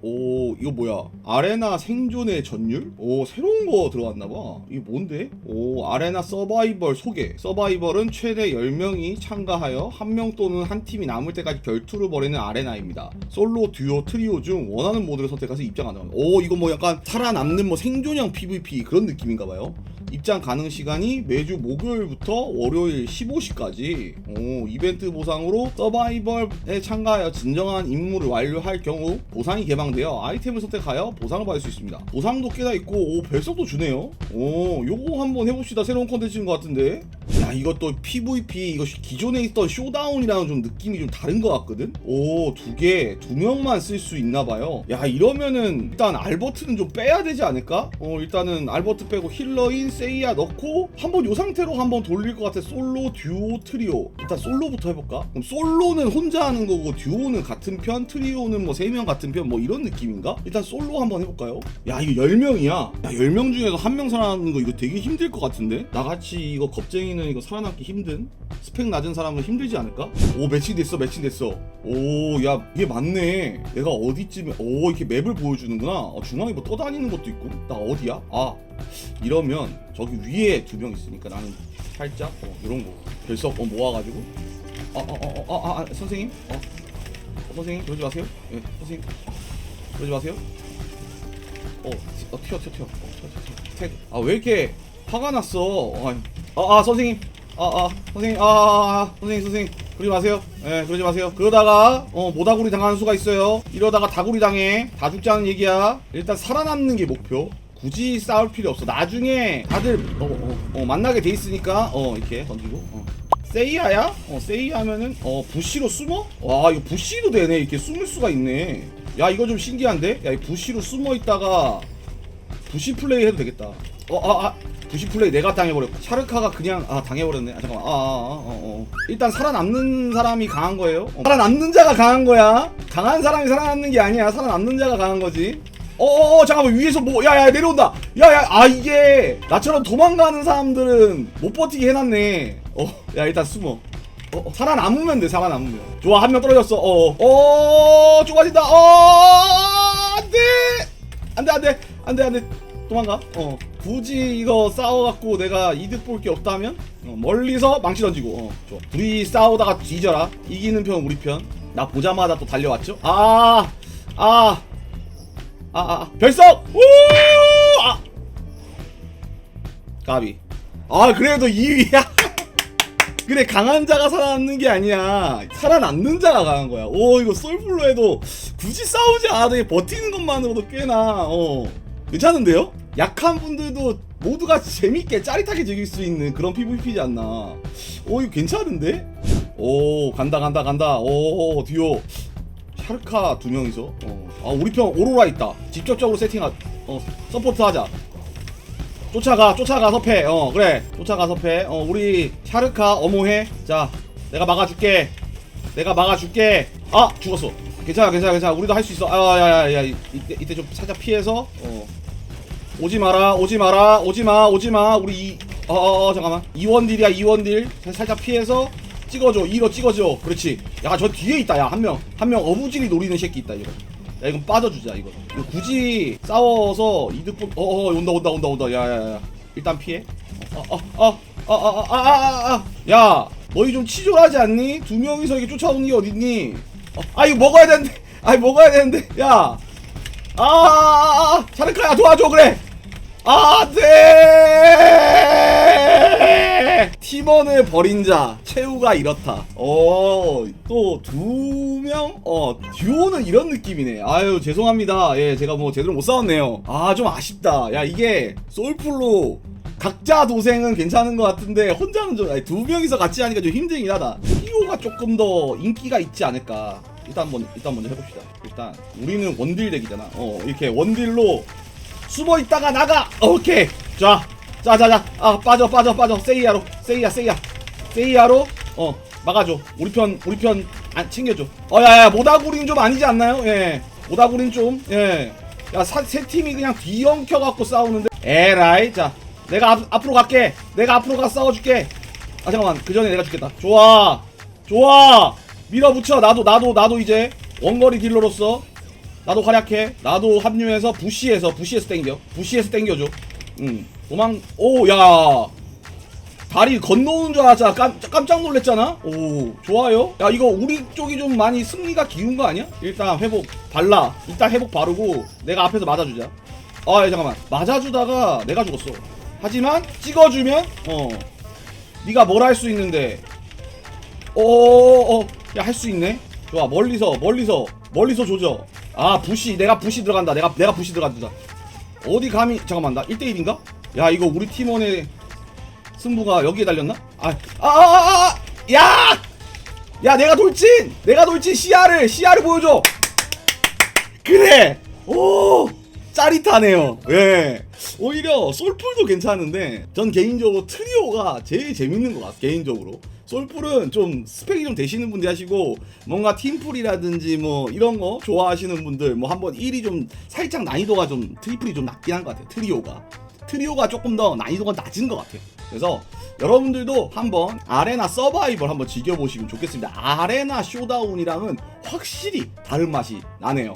오 이거 뭐야? 아레나 생존의 전율? 오 새로운 거 들어갔나봐. 이게 뭔데? 오 아레나 서바이벌 소개. 서바이벌은 최대 10명이 참가하여 한 명 또는 한 팀이 남을 때까지 결투를 벌이는 아레나입니다. 솔로, 듀오, 트리오 중 원하는 모드를 선택해서 입장 가능합니다. 오 이거 뭐 약간 살아남는 뭐 생존형 PVP 그런 느낌인가봐요 입장 가능 시간이 매주 목요일부터 월요일 15시까지. 오, 이벤트 보상으로 서바이벌에 참가하여 진정한 임무를 완료할 경우 보상이 개방되어 아이템을 선택하여 보상을 받을 수 있습니다. 보상도 꽤나 있고 오 별석도 주네요. 오 요거 한번 해봅시다. 새로운 컨텐츠인 것 같은데 야 이것도 PVP 이거 기존에 있던 쇼다운이랑은 좀 느낌이 좀 다른 것 같거든? 오 두 개 두 명만 쓸 수 있나봐요. 야 이러면은 일단 알버트는 좀 빼야 되지 않을까? 어 일단은 알버트 빼고 힐러인 세이야 넣고 한번 요 상태로 한번 돌릴 것 같아. 솔로 듀오 트리오. 일단 솔로부터 해볼까? 그럼 솔로는 혼자 하는 거고 듀오는 같은 편 트리오는 뭐 세 명 같은 편 뭐 이런 느낌인가? 일단 솔로 한번 해볼까요? 야 이거 10명이야. 야 10명 중에서 한 명 살아남는 거 이거 되게 힘들 것 같은데? 나같이 이거 겁쟁이는 이거 살아남기 힘든 스펙 낮은 사람은 힘들지 않을까? 오 매칭 됐어 매칭 됐어. 오 야 이게 맞네. 내가 어디쯤에 오 이렇게 맵을 보여주는구나. 어, 중앙에 뭐 떠다니는 것도 있고. 나 어디야? 아 이러면 저기 위에 두 명 있으니까 나는 살짝 어, 이런 거. 별석 어, 모아가지고. 아 아 아 아 아, 아, 선생님? 어, 어, 선생님 그러지 마세요. 예 선생님 어, 그러지 마세요. 어, 어 튀어 튀어 튀어. 어, 튀어 튀어 튀어. 아왜 이렇게 화가 났어? 어, 아니. 아, 아 선생님 아, 아, 선생님, 아, 아, 아, 선생님, 선생님, 그러지 마세요. 예, 그러지 마세요. 그러다가, 어, 모다구리 당하는 수가 있어요. 이러다가 다구리 당해. 다 죽자는 얘기야. 일단 살아남는 게 목표. 굳이 싸울 필요 없어. 나중에 다들, 어, 어, 어, 만나게 돼 있으니까, 어, 이렇게 던지고, 어. 세이야야? 어, 세이야 하면은, 어, 부시로 숨어? 와, 이거 부시도 되네. 이렇게 숨을 수가 있네. 야, 이거 좀 신기한데? 야, 이 부시로 숨어 있다가, 부시 플레이 해도 되겠다. 어, 아, 아. 부시 플레이 내가 당해버렸고 샤르카가 그냥 아 당해버렸네 아 잠깐만 아아 아 어, 어. 일단 살아남는 사람이 강한 거예요 어, 살아남는 자가 강한 거야 강한 사람이 살아남는 게 아니야 살아남는 자가 강한 거지 어어어 잠깐만 위에서 뭐 야야 내려온다 야야 아 이게 나처럼 도망가는 사람들은 못 버티게 해놨네 어야 일단 숨어 어, 어, 살아남으면 돼 살아남으면 좋아 한 명 떨어졌어 어어 좁아진다 어 안돼 안돼 안돼 안돼 안돼 도망가. 어 굳이 이거 싸워갖고 내가 이득 볼 게 없다면 어, 멀리서 망치 던지고 어 좋아. 둘이 싸우다가 뒤져라. 이기는 편 우리 편 나 보자마자 또 달려왔죠? 아 아 아, 아, 아, 별석! 우아! 까비. 아 그래도 2위야. 그래 강한 자가 살아남는 게 아니야. 살아남는 자가 강한 거야. 오 이거 솔플로 해도 굳이 싸우지 않아도 버티는 것만으로도 꽤나 어 괜찮은데요? 약한 분들도 모두가 재밌게 짜릿하게 즐길 수 있는 그런 PVP지 않나. 오 이거 괜찮은데? 오 간다 간다 간다. 오 듀오. 샤르카 두 명이서? 어. 아 우리 편 오로라 있다. 직접적으로 세팅하 어 서포트 하자. 쫓아가 쫓아가 섭해. 어 그래. 쫓아가 섭해. 어 우리 샤르카 어모해. 자 내가 막아줄게. 내가 막아줄게. 아 죽었어. 괜찮아 괜찮아 괜찮아. 우리도 할 수 있어. 아야야야 이때 이때 좀 살짝 피해서 어 오지 마라 오지 마라 오지 마 오지 마. 우리 이 어어어 잠깐만. 이원딜이야 이원딜. 살짝 피해서 찍어줘. 이로 찍어줘. 그렇지. 야 저 뒤에 있다. 야 한 명 한 명 어부질이 노리는 새끼 있다 이거. 야 이건 빠져주자 이거. 이거 굳이 싸워서 이득 뿐, 어어 어, 온다 온다 온다 온다. 야야야. 일단 피해. 아, 아, 아, 어어, 어어, 어어, 어어, 어어, 너희 좀 치졸하지 않니? 두 명이서 이게 쫓아오는 게 어딨니? 어, 아 이거 먹어야 되는데. 아이 먹어야 되는데. 야아아아아. 샤르크야 도와줘. 그래. 아, 네. 팀원을 버린 자 최후가 이렇다. 어, 또 두 명? 어, 듀오는 이런 느낌이네. 아유, 죄송합니다. 예, 제가 뭐 제대로 못 싸웠네요. 아, 좀 아쉽다. 야, 이게 솔플로 각자 도생은 괜찮은 것 같은데 혼자는 좀 아니, 두 명이서 같이 하니까 좀 힘들긴 하다. 히오가 조금 더 인기가 있지 않을까. 일단 한번 일단 먼저 해봅시다. 일단 우리는 원딜 덱이잖아. 어 이렇게 원딜로 숨어 있다가 나가. 오케이. 자, 자자자. 아 빠져 빠져 빠져. 세이야로 세이야 세이야 세이야로 어 막아줘. 우리 편 우리 편 안 챙겨줘. 어 야야 모다구린 좀 아니지 않나요? 예. 모다구린 좀 예. 야세 팀이 그냥 뒤엉켜 갖고 싸우는데. 에라이 자. 내가 앞, 앞으로 갈게. 내가 앞으로 가 싸워줄게. 아 잠깐만 그 전에 내가 죽겠다. 좋아, 좋아. 밀어붙여. 나도 나도 나도 이제 원거리 딜러로서 나도 활약해. 나도 합류해서 부시에서 부시에서 땡겨. 부시에서 땡겨줘. 응 도망 오 야. 다리 건너오는 줄 알았잖아. 깜, 깜짝 놀랐잖아? 오 좋아요. 야 이거 우리 쪽이 좀 많이 승리가 기운 거 아니야? 일단 회복 발라. 일단 회복 바르고 내가 앞에서 맞아주자. 아 야, 잠깐만. 맞아주다가 내가 죽었어. 하지만 찍어주면 어. 네가 뭘 할 수 있는데. 어어야 할 수 있네. 좋아. 멀리서 멀리서 멀리서 조져 아 부시 내가 부시 들어간다 내가 내가 부시 들어간다 어디 감히 잠깐만 나 1대1인가? 야 이거 우리 팀원의 승부가 여기에 달렸나? 아, 아, 아, 아, 아, 야! 야, 내가 돌진! 내가 돌진 시야를, 시야를 보여줘! 그래! 오! 짜릿하네요. 예. 오히려 솔풀도 괜찮은데, 전 개인적으로 트리오가 제일 재밌는 것 같아요. 개인적으로. 솔풀은 좀 스펙이 좀 되시는 분들 하시고, 뭔가 팀풀이라든지 뭐 이런 거 좋아하시는 분들, 뭐 한번 1이 좀 살짝 난이도가 좀 트리플이 좀 낮긴 한 것 같아요. 트리오가. 트리오가 조금 더 난이도가 낮은 것 같아요. 그래서 여러분들도 한번 아레나 서바이벌 한번 즐겨보시면 좋겠습니다. 아레나 쇼다운이랑은 확실히 다른 맛이 나네요.